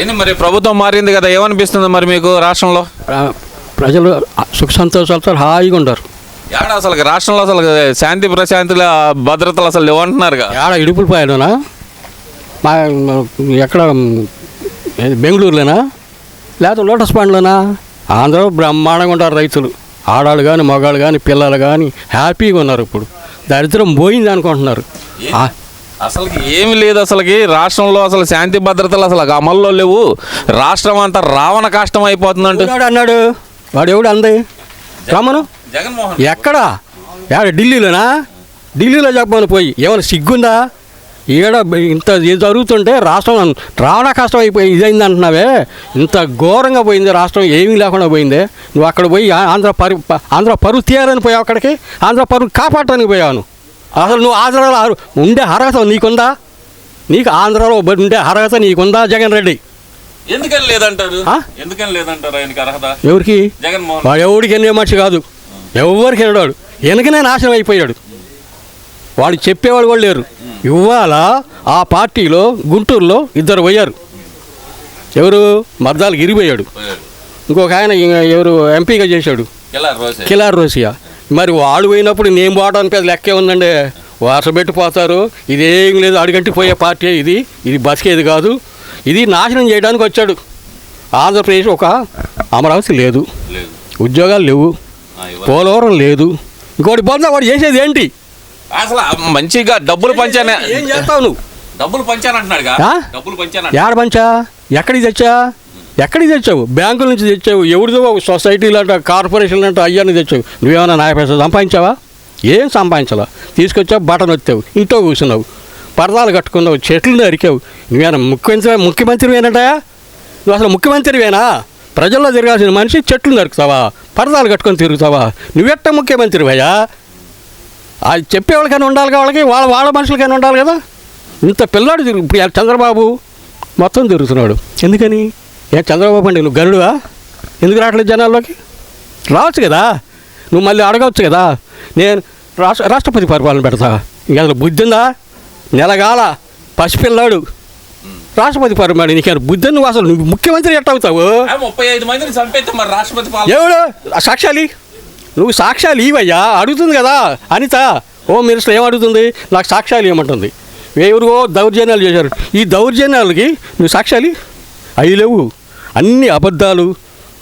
ఏంది మరి ప్రభుత్వం మారింది కదా ఏమనిపిస్తుంది మరి మీకు రాష్ట్రంలో? ప్ర- ప్రజలు సుఖ సంతోషాలతో హాయిగా ఉండరు. ఏడ అసలు రాష్ట్రంలో అసలు శాంతి ప్రశాంతుల భద్రతలు అసలు లేవంటున్నారుగా. ఏడ ఇడుపులు పోయాడునా మా ఎక్కడ బెంగళూరులోనా? లేకపోతే లోటస్ పాండ్లోనా? ఆంధ్ర బ్రహ్మాండంగా ఉంటారు రైతులు. ఆడాళ్ళు కానీ మగాళ్ళు కానీ పిల్లలు కానీ హ్యాపీగా ఉన్నారు ఇప్పుడు. దరిద్రం పోయింది అనుకుంటున్నారు. అసలు ఏమి లేదు అసలుకి. రాష్ట్రంలో అసలు శాంతి భద్రతలు అసలు అమల్లో లేవు. రాష్ట్రం అంతా రావణ కష్టం అయిపోతుందంటూ. ఎవడు అన్నాడు. వాడు ఎవడు అంది? రమ్మను జగన్మోహన్ ఎక్కడా? ఎక్కడ ఢిల్లీలోనా? ఢిల్లీలో చెప్పమని పోయి. ఏమైనా సిగ్గుందా? ఈడ ఇంత జరుగుతుంటే రాష్ట్రం రావణ కష్టం అయిపోయి ఇదైంది అంటున్నావే. ఇంత ఘోరంగా పోయింది రాష్ట్రం ఏమీ లేకుండా పోయింది. నువ్వు అక్కడ పోయి ఆంధ్ర పరు ఆంధ్ర పరువు తీయాలని పోయావు అక్కడికి ఆంధ్ర పరువు కాపాడటానికి పోయాను అసలు నువ్వు ఆంధ్రలో ఉండే అర్హత నీకుందా? నీకు ఆంధ్రలో ఉండే అర్హత నీకుందా జగన్ రెడ్డి? ఎందుకని లేదంటారు? ఎందుకని లేదంటారు ఆయనకి అర్హత? ఎవరికి? జగన్మోహన్ వాడు ఎవడికి ఎన్నే మనిషి కాదు. ఎవరికి ఎనడాడు వెనకనే నాశనం అయిపోయాడు. వాడు చెప్పేవాడు కూడా లేరు. ఇవాళ ఆ పార్టీలో గుంటూరులో ఇద్దరు పోయారు. ఎవరు? మర్దాలు గిరిపోయాడు. ఇంకొక ఆయన ఎవరు? ఎంపీగా చేశాడు. కిలార్ రోసియా మరి వాడు పోయినప్పుడు నేను పోవడానికి పెద్ద లెక్కే ఉందండి. వరుస పెట్టిపోతారు ఇదేం లేదు అడిగంటి పోయే పార్టీ ఇది. ఇది బతికేది కాదు. ఇది నాశనం చేయడానికి వచ్చాడు. ఆంధ్రప్రదేశ్ ఒక అమరావతి లేదు. ఉద్యోగాలు లేవు. పోలవరం లేదు. ఇంకోటి బొంద వాడు చేసేది ఏంటి? అసలు మంచిగా డబ్బులు పంచానే. ఏం చేస్తావు నువ్వు? డబ్బులు పంచానంటున్నాడుగా. ఆ? డబ్బులు పంచాను ఏడ పంచా? ఎక్కడికి తెచ్చా? ఎక్కడికి తెచ్చావు? బ్యాంకుల నుంచి తెచ్చావు. ఎవరిదో సొసైటీలు అంట కార్పొరేషన్లు అంట అయ్యాన్ని తెచ్చావు. నువ్వేమైనా నాయ పైసలు సంపాదించావా? ఏం సంపాదించాలా? తీసుకొచ్చావు బటన్ వచ్చావు ఇంట్లో కూర్చున్నావు పరదాలు కట్టుకున్నావు చెట్లు నరికావు. నువ్వేనా ముఖ్యమంత్రి ముఖ్యమంత్రివేనటయా నువ్వు అసలు ముఖ్యమంత్రివేనా ప్రజల్లో తిరగాల్సిన మనిషి చెట్లు నరుకుతావా? పరదాలు కట్టుకొని తిరుగుతావా? నువ్వెట్ట ముఖ్యమంత్రివయ్యా అది చెప్పేవాళ్ళకైనా ఉండాలి వాళ్ళకి? వాళ్ళ వాళ్ళ మనుషులకైనా ఉండాలి కదా? ఇంత పిల్లాడు తిరుగు ఇప్పుడు చంద్రబాబు మొత్తం తిరుగుతున్నాడు. ఎందుకని? ఏ చంద్రబాబు అండి నువ్వు గరుడువా? ఎందుకు రావట్లేదు జనాల్లోకి? రావచ్చు కదా. నువ్వు మళ్ళీ అడగవచ్చు కదా. నేను రాష్ట్ర రాష్ట్రపతి పరిపాలన పెడతా. ఇంకా అసలు బుద్ధి ఉందా? నెలగాల పసిపిల్లాడు. రాష్ట్రపతి పరిపాలన నీకు బుద్ధి నువ్వు అసలు నువ్వు ముఖ్యమంత్రి ఎట్ట అవుతావు? ముప్పై ఐదు మందిని చంపేస్తే మరి రాష్ట్రపతి ఎవడు? సాక్ష్యాలు. నువ్వు సాక్ష్యాలు ఇవయ్యా. అడుగుతుంది కదా. అనిత హోమ్ మినిస్టర్ ఏం అడుగుతుంది? నాకు సాక్ష్యాలు ఇవ్వమంటుంది ఎవరివో దౌర్జన్యాలు చేశారు. ఈ దౌర్జన్యాలకి నువ్వు సాక్ష్యాలు. అవి లేవు అన్ని అబద్ధాలు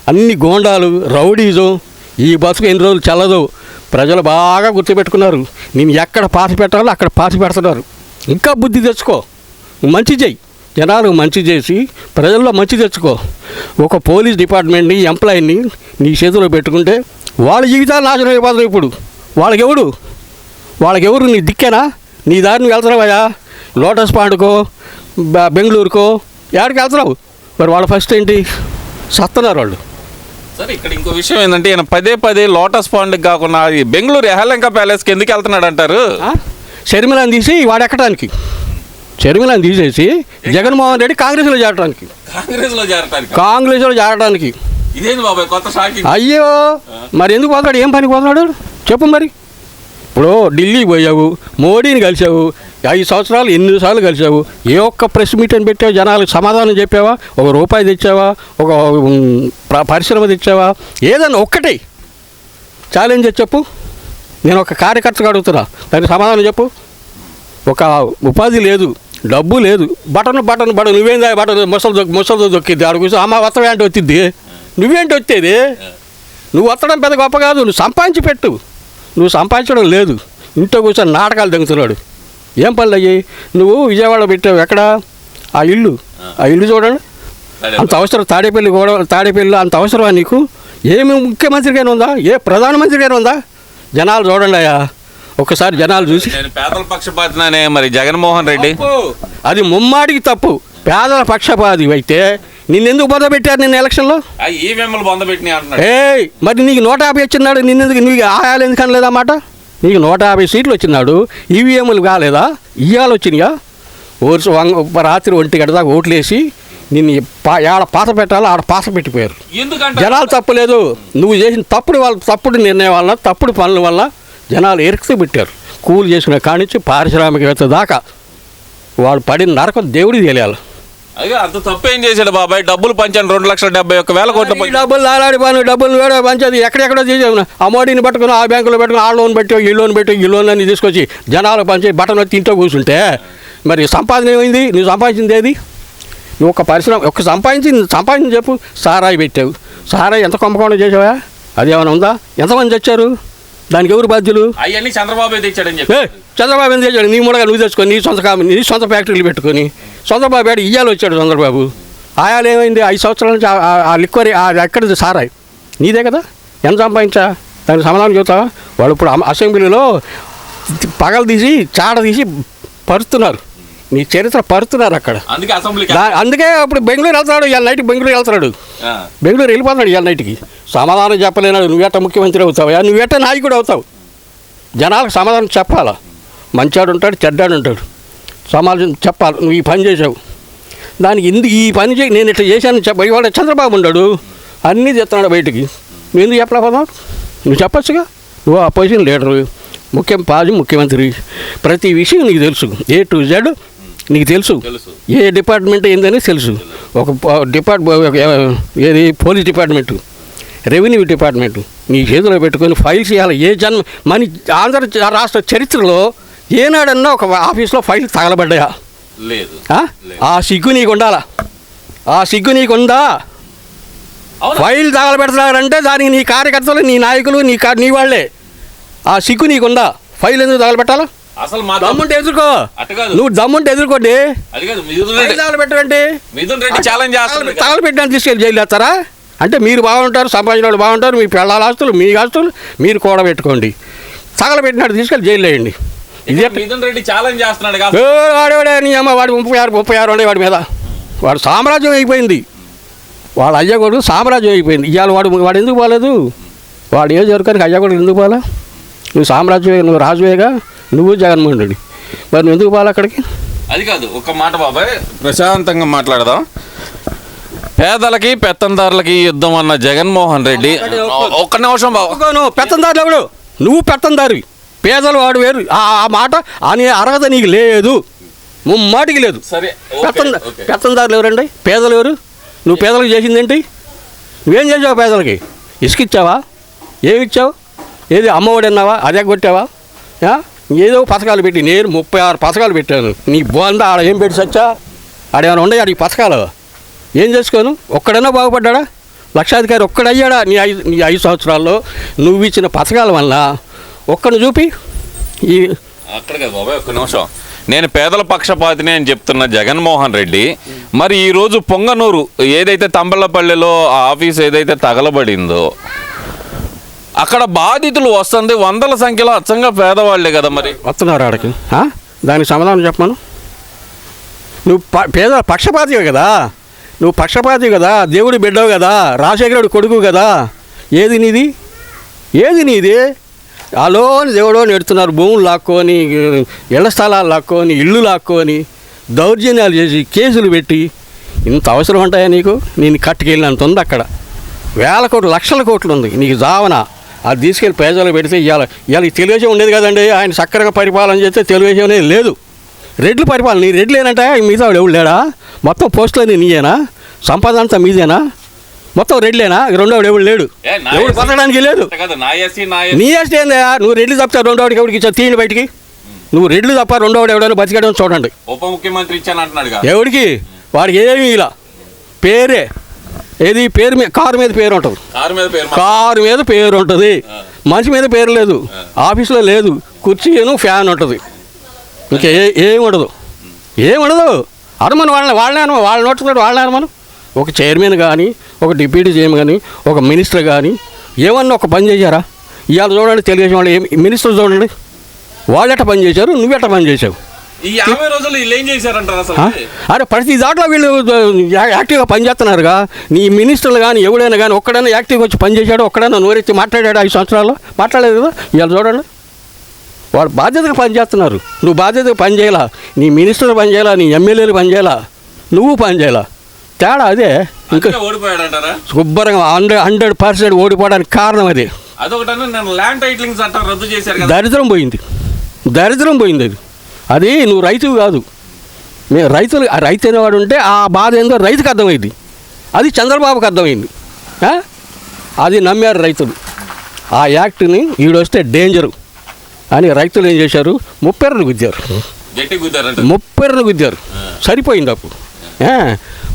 అన్ని గోండాలు రౌడీజం ఈ బతుకు ఎన్ని రోజులు చల్లదు ప్రజలు బాగా గుర్తుపెట్టుకున్నారు. నేను ఎక్కడ పాతి పెట్టాలో అక్కడ పాతి పెడుతున్నారు. ఇంకా బుద్ధి తెచ్చుకో. మంచి చెయ్యి. జనాలు మంచి చేసి ప్రజల్లో మంచి తెచ్చుకో. ఒక పోలీస్ డిపార్ట్మెంట్ని ఎంప్లాయీని నీ చేతిలో పెట్టుకుంటే వాళ్ళ జీవితాలు నాశనం అయిపోతుంది ఇప్పుడు. వాళ్ళకెవడు? వాళ్ళకెవరు? నీ దిక్కేనా? నీ దారిని వెళ్తున్నావయ్యా? లోటస్ పాండ్కో బెంగళూరుకో ఎక్కడికి వెళ్తున్నావు? మరి వాళ్ళ ఫస్ట్ ఏంటి? సత్తన్నారు వాళ్ళు. సరే ఇక్కడ ఇంకో విషయం ఏంటంటే ఈయన పదే పదే లోటస్ పాండ్కి కాకుండా ఈ బెంగళూరు ఎహలంక ప్యాలెస్కి ఎందుకు వెళ్తున్నాడు అంటారు? షర్మిలాని తీసి వాడు ఎక్కడానికి షర్మిలాని తీసేసి జగన్మోహన్ రెడ్డి కాంగ్రెస్లో చేరడానికి కాంగ్రెస్లో చేరడానికి ఇదేంది బాబాయ్ కొత్త షాకింగ్. అయ్యో! మరి ఎందుకు పోతాడు ఏం పనికి పోతున్నాడు? చెప్పు మరి. ఇప్పుడు ఢిల్లీకి పోయావు మోడీని కలిసావు ఐదు సంవత్సరాలు ఎన్నిసార్లు కలిసావు ఏ ఒక్క ప్రెస్ మీటింగ్ పెట్టావు? జనాలకు సమాధానం చెప్పావా? ఒక రూపాయి తెచ్చావా? ఒక పరిశ్రమ తెచ్చావా? ఏదన్నా ఒక్కటే. ఛాలెంజ్ చెప్పు. నేను ఒక కార్యకర్తగా అడుగుతున్నా. దానికి సమాధానం చెప్పు. ఒక ఉపాధి లేదు. డబ్బు లేదు. Button button button. నువ్వేందా బటన్ ముసలు దొక్కి ముసలు దొక్కిద్ది ఆడ కూర్చో అమ్మ వస్త్రం ఏంటి వచ్చిద్ది నువ్వేంటి వచ్చేది నువ్వు వత్తడం పెద్ద గొప్ప కాదు. నువ్వు సంపాదించి పెట్టు. నువ్వు సంపాదించడం లేదు. ఇంట్లో కూర్చొని నాటకాలు దిగుతున్నాడు. ఏం పనులు అయ్యాయి నువ్వు విజయవాడ పెట్టావు. ఎక్కడ? ఆ ఇల్లు. ఆ. ఇల్లు చూడండి. అంత అవసరం. తాడేపల్లి కూడా తాడేపల్లి అంత అవసరమా నీకు? ఏమి ముఖ్యమంత్రిగానే ఉందా? ఏ ప్రధానమంత్రిగానే ఉందా? జనాలు చూడండి అయ్యా. ఒకసారి జనాలు చూసి. నేను పేదల పక్షపాతనే మరి జగన్మోహన్ రెడ్డి. అది ముమ్మాడికి తప్పు. పేదల పక్షపాతి అయితే నిన్నెందుకు బొద పెట్టారు నిన్న ఎలక్షన్లో? ఏయ్ మరి నీకు నూట యాభై వచ్చినాడు నిన్నెందుకు నీకు ఆయాలు ఎందుకు అనలేదా మాట నీకు నూట యాభై సీట్లు వచ్చినాడు ఈవీఎంలు కాలేదా? ఇయ్యాలు వచ్చినాయా? ఓర్సు వంగ రాత్రి ఒంటి గంట దాకా ఓట్లేసి నిన్ను పా ఆడ పాత పెట్టాలి ఆడ పాత పెట్టిపోయారు. ఎందుకంటే జనాలు తప్పులేదు నువ్వు చేసిన తప్పుడు వాళ్ళ తప్పుడు నిర్ణయం వల్ల తప్పుడు పనుల వల్ల జనాలు ఎరుకుతూ పెట్టారు. కూలి చేసుకునే కానించి పారిశ్రామికవేత్త దాకా వాడు పడిన నరకం దేవుడికి తెలియాలి. అదే అంత తప్పు చేశాడు బాబాయ్? డబ్బులు పంచాను రెండు లక్షల డెబ్బై ఒక్క వేల కోట్ల డబ్బులు లాలాడిపోను డబ్బులు వేరే పంచేది. ఎక్కడెక్కడో తీసేది ఆ మోడీని పట్టుకుని ఆ బ్యాంకులో పెట్టుకుని ఆ లోన్ పెట్టి ఈ లోన్ పెట్టి ఈ లోన్ అన్ని తీసుకొచ్చి జనాలు పంచి బట్టలు తింటూ కూర్చుంటే మరి సంపాదన ఏమైంది? నువ్వు సంపాదించింది ఏది? నువ్వు ఒక పరిశ్రమ ఒక సంపాదించింది సంపాదించి చెప్పు. సారాయి పెట్టావు. సారాయి ఎంత కుంభకోణం చేసావా అది ఏమైనా ఉందా? ఎంతమంది తెచ్చారు? దానికి ఎవరు బాధ్యులు? అవన్నీ చంద్రబాబు తెచ్చాడని ఏ చెప్పి చంద్రబాబు ఏం చేశాడు నీ మూడగా నువ్వు తెచ్చుకొని నీ సొంత కామ నీ సొంత ఫ్యాక్టరీలు పెట్టుకొని. చంద్రబాబు ఏడు ఇయ్యాలు వచ్చాడు చంద్రబాబు. ఆయాలు ఏమైంది? ఐదు సంవత్సరాల నుంచి ఆ- లిక్వరీ ఎక్కడిది సారాయి. నీదే కదా? ఎంత సంపాదించా? దానికి సమాధానం చెబుతావా? వాళ్ళు ఇప్పుడు అసెంబ్లీలో పగలు తీసి చాడ తీసి పరుస్తున్నారు. నీ చరిత్ర పరుస్తున్నారు అక్కడ. అందుకే అప్పుడు బెంగళూరు వెళ్తాడు ఇవాళ నైట్ బెంగళూరు వెళ్తాడు ఆ. బెంగళూరు వెళ్ళిపోతున్నాడు ఇవాళ నైట్కి. సమాధానం చెప్పలేనాడు. నువ్వెట్ట ముఖ్యమంత్రి అవుతావా? నువ్వెట్ట నాయకుడు అవుతావు? జనాలకు సమాధానం చెప్పాలా? మంచాడు ఉంటాడు చెడ్డాడు ఉంటాడు. సమాధానం చెప్పాలి నువ్వు ఈ పని చేసావు. దానికి ఇందు ఈ పని చేయి? నేను ఇట్లా చేశాను చెప్ప ఇవాళ చంద్రబాబు ఉన్నాడు. అన్నీ తెస్తున్నాడు బయటికి. నువ్వు ఎందుకు చెప్పలేకపోతావు నువ్వు చెప్పొచ్చుగా. నువ్వు అపోజిషన్ లీడరు ముఖ్యం పాజి ముఖ్యమంత్రి. ప్రతి విషయం నీకు తెలుసు. ఏ టు జెడ్ నీకు తెలుసు. ఏ డిపార్ట్మెంట్ ఏందని తెలుసు. ఒక డిపార్ట్ ఏది? Police department. Revenue department. నీ చేతిలో పెట్టుకొని ఫైల్స్ ఇవ్వాలి ఏ జన్మ మన ఆంధ్ర రాష్ట్ర చరిత్రలో ఏనాడన్నా ఒక ఆఫీస్లో ఫైల్ తగలబడ్డాయా? లేదు. ఆ? సిగ్గు నీకు ఉండాలా? ఆ సిగ్గు నీకు ఉందా? ఫైల్ తగలబెడుతున్నారంటే దానికి నీ కార్యకర్తలు నీ నాయకులు నీ కా- నీ వాళ్ళే. ఆ సిగ్గు నీకుందా ఫైల్ ఎందుకు తగలబెట్టాలా? అసలు మా దమ్ముంటే ఎదుర్కో. నువ్వు దమ్ముంటే ఎదుర్కోండి. తగలబెట్టండి మిథున్ రెడ్డి. ఛాలెంజ్. తగలబెట్టడానికి తీసుకెళ్ళి జైలు వేస్తారా? అంటే మీరు బాగుంటారు సంపాదించిన వాళ్ళు బాగుంటారు మీ పిల్లల ఆస్తులు మీ ఆస్తులు మీరు కూడబెట్టుకోండి. తగలబెట్టినట్టు తీసుకెళ్ళి జైలు వేయండి. మిథున్ రెడ్డి ఛాలెంజ్ చేస్తున్నాడు కదా ఏ వాడేవాడే నీ అమ్మ వాడి ముప్పై ఆరు ముప్పై ఆరు ఉండే వాడి మీద. వాడు సామ్రాజ్యం అయిపోయింది. వాళ్ళ అయ్య కొడుకు సామ్రాజ్యం అయిపోయింది. ఇవాళ వాడు వాడు ఎందుకు పోలేదు? వాడు ఏ జరుగుతానికి అయ్య కొడుకు ఎందుకు పోలా? నువ్వు సామ్రాజ్యం నువ్వు రాజువేగా? నువ్వు జగన్మోహన్ రెడ్డి. మరి నువ్వు ఎందుకు పోలా అక్కడికి? అది కాదు ఒక మాట బాబాయ్ ప్రశాంతంగా మాట్లాడదాం. పేదలకి పెత్తందారులకి యుద్ధం అన్న జగన్మోహన్ రెడ్డి. ఒక్క నిమిషం బాబు. ఒప్పుకోను పెత్తందారు ఎవడు నువ్వు పెత్తందారి పేదలు వాడు వేరు. ఆ ఆ మాట అనే అర్హత నీకు లేదు. ముమ్మాటికి లేదు. పెత్తంద పెత్తందారులు ఎవరండి? పేదలు ఎవరు? నువ్వు పేదలకు చేసిందేంటి? నువ్వేం చేసావు పేదలకి? ఇసుక ఇచ్చావా? ఏమి ఇచ్చావు? ఏది అమ్మఒడి అన్నావా? అదే కొట్టావా? ఏదో పథకాలు పెట్టి నేను ముప్పై ఆరు పథకాలు పెట్టాను. నీ బోంద ఆడ ఏం పెట్టి సచ్చా? ఆడేమైనా ఉన్నాయి ఈ పథకాలు? ఏం చేసుకోను? ఒక్కడైనా బాగుపడ్డా లక్షాధికారి ఒక్కడయ్యాడా నీ ఐదు నీ ఐదు సంవత్సరాల్లో? నువ్వు ఇచ్చిన పథకాల వల్ల ఒక్కడిని చూపి. ఈ అక్కడ కదా బాబాయ్ ఒక్క నిమిషం. నేను పేదల పక్షపాతిని అని చెప్తున్న జగన్మోహన్ రెడ్డి మరి ఈ రోజు పొంగనూరు ఏదైతే తంబళ్ళపల్లిలో ఆ ఆఫీస్ ఏదైతే తగలబడిందో అక్కడ బాధితులు వస్తుంది వందల సంఖ్యలో అచ్చంగా పేదవాళ్ళే కదా మరి. వస్తున్నారు ఆడకి. ఆ? దానికి సమాధానం చెప్పమను. నువ్వు ప- పేద పక్షపాతివి కదా. నువ్వు పక్షపాతి కదా. దేవుడి బిడ్డవు కదా. రాజశేఖరుడు కొడుకు కదా. ఏది నీది? ఏది నీది? అలోని దేవుడో నెడుతున్నారు భూములు లాక్కొని ఇళ్ళ స్థలాలు లాక్కొని ఇల్లు లాక్కొని దౌర్జన్యాలు చేసి కేసులు పెట్టి ఇంత అవసరం ఉంటాయా నీకు? నేను కట్టుకెళ్ళినంత ఉంది అక్కడ. వేల కోట్లు లక్షల కోట్లు ఉంది. నీకు జావన. అది తీసుకెళ్ళి పేదలు పెడితే ఇవాళ ఇవాళ తెలుగుదేశం ఉండేది కదండి. ఆయన చక్కగా పరిపాలన చేస్తే తెలుగుదేశం అనేది లేదు. రెడ్లు పరిపాలన. నీ రెడ్లు ఏంటంటే మిగతా వాడు ఎవడు లేడా? మొత్తం పోస్టులన్నీ నీయేనా? సంపాదన అంతా మీదేనా? మొత్తం రెడ్లేనా? రెండో వాడు ఎవడు లేడు. ఎవడు బతకడానికి లేదు. నా అష్ట ఏందయ్యా నువ్వు రెడ్లు తప్పితే రెండో వాడికి ఎవడికి ఇచ్చా తీయండి బయటికి. నువ్వు రెడ్లు తప్ప రెండో వాడు ఎవడైనా బతికాడని చూడండి. ఉప ముఖ్యమంత్రి అంటున్నాడు ఎవడికి? వాడికి ఏమీ ఇలా. పేరే. ఏది? పేరు మీద కారు మీద పేరు ఉంటుంది. కారు మీద పేరు కారు మీద పేరు ఉంటుంది. మనిషి మీద పేరు లేదు. ఆఫీస్లో లేదు. కుర్చీను ఫ్యాన్ ఉంటుంది. ఇంకా ఏ ఏం ఉండదు. ఏం ఉండదు. అనుమను వాళ్ళని వాళ్ళని అను వాళ్ళ నోట్లో వాళ్ళని అనుమను ఒక చైర్మన్ కానీ ఒక డిప్యూటీ చైర్మన్ కానీ ఒక మినిస్టర్ కానీ ఏమన్నా ఒక పని చేశారా? ఇవాళ చూడండి తెలుగుదేశం వాళ్ళు ఏం మినిస్టర్ చూడండి వాళ్ళెట్ట పని చేశారు నువ్వెట్ట పని చేశావు? వీళ్ళు? అరే ప్రతి దాంట్లో వీళ్ళు యాక్టివ్గా పనిచేస్తున్నారుగా నీ మినిస్టర్లు కానీ ఎవడైనా కానీ ఒక్కడైనా యాక్టివ్గా వచ్చి పనిచేశాడు ఒక్కడైనా నోరెత్తి మాట్లాడాడు ఐదు సంవత్సరాల్లో? మాట్లాడలేదు కదా? ఇవాళ చూడండి. వాడు బాధ్యతగా పనిచేస్తున్నారు నువ్వు బాధ్యతగా పని చేయాలా? నీ మినిస్టర్లు పని చేయాలా? నీ ఎమ్మెల్యేలు పని చేయాలా? నువ్వు పని చేయాలా? తేడా అదే. ఇంకా ఓడిపోయాడంటారా? శుభ్రంగా హండ్రెడ్ హండ్రెడ్ పర్సెంట్ ఓడిపోవడానికి కారణం అదే. నేను ల్యాండ్ టైటిలింగ్ చట్టం రద్దు చేశారు కదా. దరిద్రం పోయింది. దరిద్రం పోయింది అది. అది నువ్వు రైతు కాదు. మేము రైతులు రైతు అనేవాడు ఉంటే ఆ బాధ ఏందో రైతుకు అర్థమైంది. అది చంద్రబాబుకి అర్థమైంది? అది నమ్మారు రైతులు. ఆ యాక్ట్ని ఈడొస్తే డేంజరు. అని రైతులు ఏం చేశారు? ముప్పెర్రను గుద్దారు. ముప్పెర్రను గుద్దారు. సరిపోయింది అప్పుడు.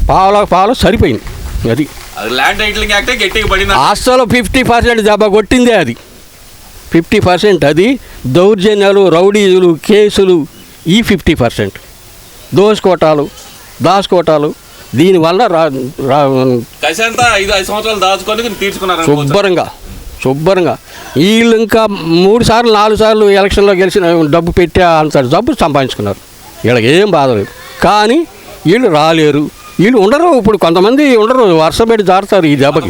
పావుల పావుల సరిపోయింది. అది. ల్యాండ్ టైటిలింగ్ యాక్టే గట్టిగా పడింది? అసలు ఫిఫ్టీ పర్సెంట్ దెబ్బ కొట్టిందే అది. ఫిఫ్టీ పర్సెంట్ అది. దౌర్జన్యాలు రౌడీలు కేసులు ఈ ఫిఫ్టీ పర్సెంట్. దోసుకోటాలు దాచుకోటాలు దీనివల్ల రా రా కసి అంతా ఐదు ఐదు సంవత్సరాలు దాచుకొని తీర్చుకున్నారు శుభ్రంగా శుభ్రంగా. వీళ్ళు ఇంకా మూడు సార్లు నాలుగు సార్లు ఎలక్షన్లో గెలిచిన డబ్బు పెట్టే అంత డబ్బు సంపాదించుకున్నారు. వీళ్ళకి ఏం బాధ లేదు. కానీ వీళ్ళు రాలేరు. వీళ్ళు ఉండరు. ఇప్పుడు కొంతమంది ఉండరు. వర్షం పెట్టి జారుతారు ఈ దెబ్బకి.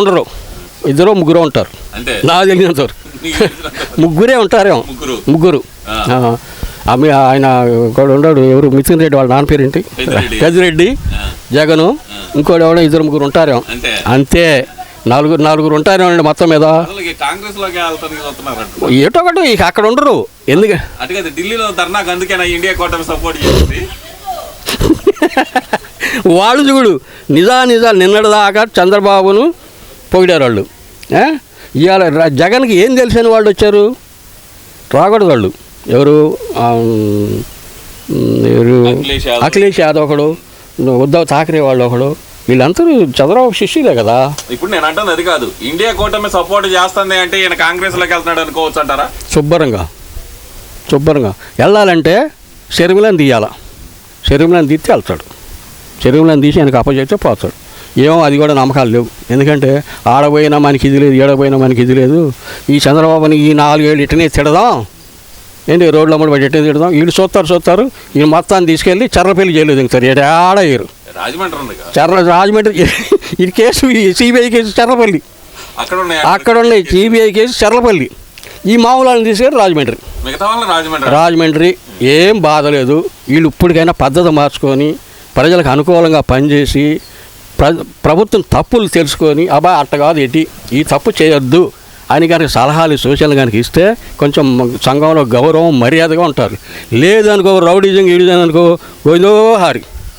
ఉండరు. ఇద్దరు ముగ్గురు ఉంటారు. నాకు తెలిసినంత వరకు. నీకు తెలిసినంత ముగ్గురే. ఉంటారేమో ముగ్గురు. ఆమె ఆయన ఒకడు ఉన్నాడు ఎవరు? మిథున్ రెడ్డి వాళ్ళ నాన్న పేరేంటి? పెద్దిరెడ్డి. జగను ఇంకోటి ఎవడో ఇద్దరు ముగ్గురు ఉంటారేమో. అంతే. నలుగురు నలుగురు ఉంటారేమో అండి మొత్తం మీద. ఏటో ఒకటి అక్కడ ఉండరు. ఎందుకు? అటు కదా ఢిల్లీలో ధర్నాకు అందుకేనా ఇండియా కూటమి సపోర్ట్ చేసింది. వాళ్ళు చూడు నిజా నిజా నిన్నటిదాకా చంద్రబాబును పొగిడారు వాళ్ళు? ఇవాళ జగన్కి ఏం తెలిసిన వాళ్ళు వచ్చారు? రాకూడదు వాళ్ళు. ఎవరు? అఖిలేష్ యాదవ్. ఒకడు ఉద్ధవ్ ఠాక్రే వాళ్ళు ఒకడు. వీళ్ళందరూ చంద్రబాబు శిష్యులే కదా. ఇప్పుడు నేను అంటుంది అది కాదు. ఇండియా కూటమి సపోర్ట్ చేస్తుంది అంటే ఈయన కాంగ్రెస్లోకి వెళ్తున్నాడు అనుకోవచ్చు అంటారా శుభ్రంగా. శుభ్రంగా. వెళ్ళాలంటే శరీరం తీయాల. శరీరం తీస్తే వెళ్తాడు. శరీరం తీసి ఆయనకు అప్పచెప్తే పోతాడు. ఏమో అది కూడా నమ్మకాలు లేవు. ఎందుకంటే ఆడపోయినా మనకి ఇది లేదు ఏడపోయినా మనకి ఇది లేదు. ఈ చంద్రబాబుని ఈ నాలుగేళ్ళు ఇటనే తిడదాం. ఏంటి రోడ్ల అమ్మడి పడి ఎట్టే తిడదాం. వీళ్ళు చూస్తారు చూస్తారు. ఈ మొత్తాన్ని తీసుకెళ్ళి చర్రపల్లి జైలు దిగుతారు ఏడు ఆడయ్యారు చర్ర రాజమండ్రి ఇది కేసు ఈ సిబిఐ కేసు చర్రపల్లి. అక్కడ ఉన్నాయి సిబిఐ కేసు చర్లపల్లి ఈ మామూలు వాళ్ళని తీసుకెళ్ళి రాజమండ్రి. మిగతా వాళ్ళని రాజమండ్రి. రాజమండ్రి ఏం బాధ లేదు. వీళ్ళు ఇప్పటికైనా పద్ధతి మార్చుకొని ప్రజలకు అనుకూలంగా పనిచేసి ప్ర ప్రభుత్వం తప్పులు తెలుసుకొని అబ్బా అట్ట కాదు ఎట్టి ఈ తప్పు చేయొద్దు అని కనుక సలహాలు సూచనలు కనుక ఇస్తే కొంచెం సంఘంలో గౌరవం మర్యాదగా ఉంటారు. లేదనుకో రౌడీజం గీడిజం అనుకో గోవిందో హారి